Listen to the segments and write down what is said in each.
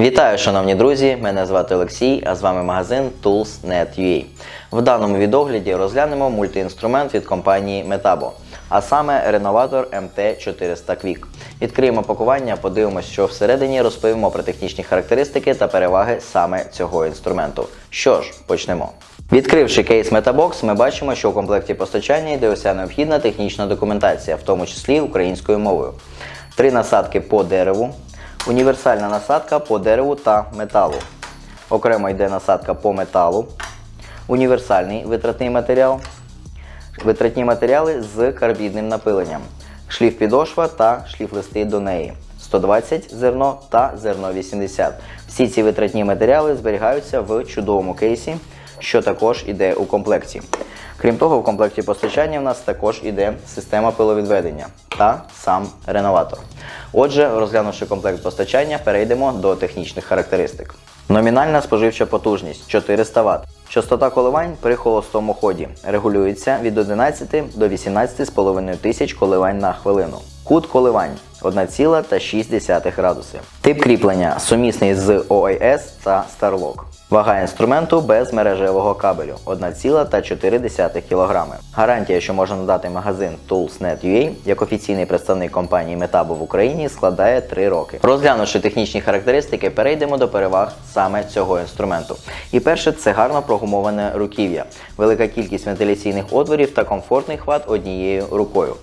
Вітаю, шановні друзі! Мене звати Олексій, а з вами магазин Tools.net.ua. В даному відогляді розглянемо мультиінструмент від компанії Metabo, а саме реноватор MT400 Quick. Відкриємо пакування, подивимося, що всередині розповімо про технічні характеристики та переваги саме цього інструменту. Що ж, почнемо. Відкривши кейс Metabox, ми бачимо, що у комплекті постачання йде уся необхідна технічна документація, в тому числі українською мовою. Три насадки по дереву, універсальна насадка по дереву та металу. Окремо йде насадка по металу, універсальний витратний матеріал, витратні матеріали з карбідним напиленням, шліф підошва та шліф листи до неї. 120 зерно та зерно 80. Всі ці витратні матеріали зберігаються в чудовому кейсі, що також іде у комплекті. Крім того, в комплекті постачання в нас також іде система пиловідведення та сам реноватор. Отже, розглянувши комплект постачання, перейдемо до технічних характеристик. Номінальна споживча потужність 400 Вт. Частота коливань при холостому ході регулюється від 11 до 18,5 тисяч коливань на хвилину. Кут коливань 1,6 градуси. Тип кріплення сумісний з OIS та Starlock. Вага інструменту без мережевого кабелю 1,4 кг. Гарантія, що може надати магазин Tools.net.ua як офіційний представник компанії Metabo в Україні, складає 3 роки. Розглянувши технічні характеристики, перейдемо до переваг саме цього інструменту. І перше це гарно прогумоване руків'я, велика кількість вентиляційних отворів та комфортний хват однією рукою.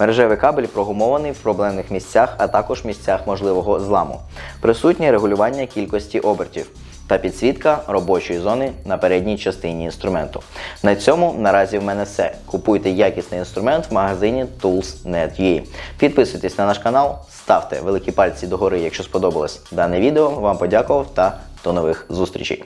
Мережевий кабель прогумований в проблемних місцях, а також місцях можливого зламу. Присутнє регулювання кількості обертів та підсвітка робочої зони на передній частині інструменту. На цьому наразі в мене все. Купуйте якісний інструмент в магазині Tools.net.ua. Підписуйтесь на наш канал, ставте великі пальці догори, якщо сподобалось дане відео. Вам подякував та до нових зустрічей.